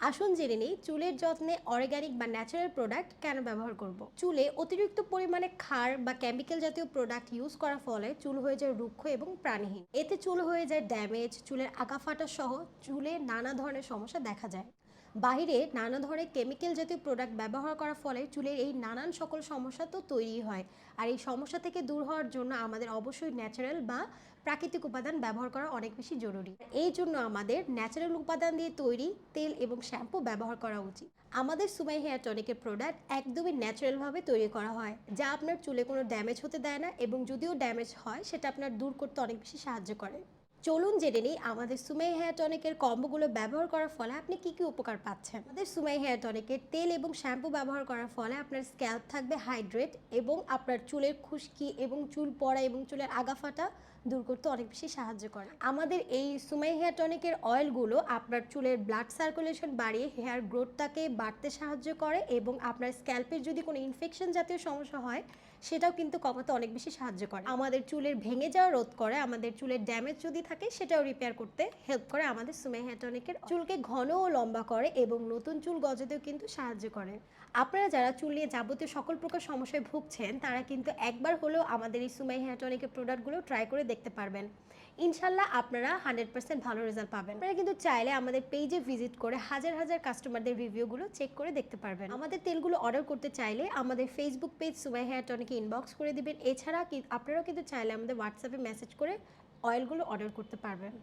আসুন জেনে নিই, চুলের যত্নে অর্গানিক বা ন্যাচারাল প্রোডাক্ট কেন ব্যবহার করব? চুলে অতিরিক্ত পরিমাণে ক্ষার বা কেমিক্যাল জাতীয় প্রোডাক্ট ইউজ করার ফলে চুল হয়ে যায় রুক্ষ এবং প্রাণীহীন। এতে চুল হয়ে যায় ড্যামেজ চুলের আঁকা ফাটা সহ চুলে নানা ধরনের সমস্যা দেখা যায়। বাইরে নানা ধরনের কেমিক্যাল জাতীয় প্রোডাক্ট ব্যবহার করার ফলে চুলের এই নানান সকল সমস্যা তো তৈরি হয়। আর এই সমস্যা থেকে দূর হওয়ার জন্য আমাদের অবশ্যই ন্যাচারাল বা প্রাকৃতিক উপাদান ব্যবহার করা অনেক বেশি জরুরি। এই জন্য আমাদের ন্যাচারাল উপাদান দিয়ে তৈরি তেল এবং শ্যাম্পু ব্যবহার করা উচিত। আমাদের সুমাই হেয়ার টনিকের প্রোডাক্ট একদমই ন্যাচারালভাবে তৈরি করা হয়, যা আপনার চুলে কোনো ড্যামেজ হতে দেয় না এবং যদিও ড্যামেজ হয়, সেটা আপনার দূর করতে অনেক বেশি সাহায্য করে। চলুন জেনে নিই, আমাদের সুমাই হেয়ার টনিকের কম্বোগুলো ব্যবহার করার ফলে আপনি কি কি উপকার পাচ্ছেন? আমাদের সুমাই হেয়ার টনিকের তেল এবং শ্যাম্পু ব্যবহার করার ফলে আপনার স্ক্যাল্প থাকবে হাইড্রেট এবং আপনার চুলের খুশকি এবং চুল পড়া এবং চুলের আগা ফাটা দূর করতে অনেক বেশি সাহায্য করে। আমাদের এই সুমাই হেয়ার টনিকের অয়েলগুলো আপনার চুলের ব্লাড সার্কুলেশন বাড়িয়ে হেয়ার গ্রোথটাকে বাড়তে সাহায্য করে এবং আপনার স্ক্যাল্পের যদি কোনো ইনফেকশন জাতীয় সমস্যা হয়, সেটাও কিন্তু কমাতে অনেক বেশি সাহায্য করে। আমাদের চুলের ভেঙে যাওয়া রোধ করে, আমাদের চুলের ড্যামেজ যদি থাকে সেটাও রিপেয়ার করতে হেল্প করে আমাদের সুমাই হেয়ার টনিকের চুলকে ঘন ও লম্বা করে এবং নতুন চুল গজাতেও কিন্তু সাহায্য করে। আপনারা যারা চুল নিয়ে যাবতীয় সকল প্রকার সমস্যায় ভুগছেন, তারা কিন্তু একবার হলেও আমাদের এই সুমাই হেয়ার টনিকের প্রোডাক্টগুলো ট্রাই করে দেখতে পারবেন। ইনশাল্লাহ আপনারা হান্ড্রেড পার্সেন্ট ভালো রেজাল্ট পাবেন। আপনারা কিন্তু চাইলে আমাদের পেজে ভিজিট করে হাজার হাজার কাস্টমারদের রিভিউগুলো চেক করে দেখতে পারবেন। আমাদের তেলগুলো অর্ডার করতে চাইলে আমাদের ফেসবুক পেজ সুমাই হেয়ার টনিকে ইনবক্স করে দিবেন। এছাড়া আপনারাও কিন্তু চাইলে আমাদের হোয়াটসঅ্যাপে মেসেজ করে অয়েলগুলো অর্ডার করতে পারবেন।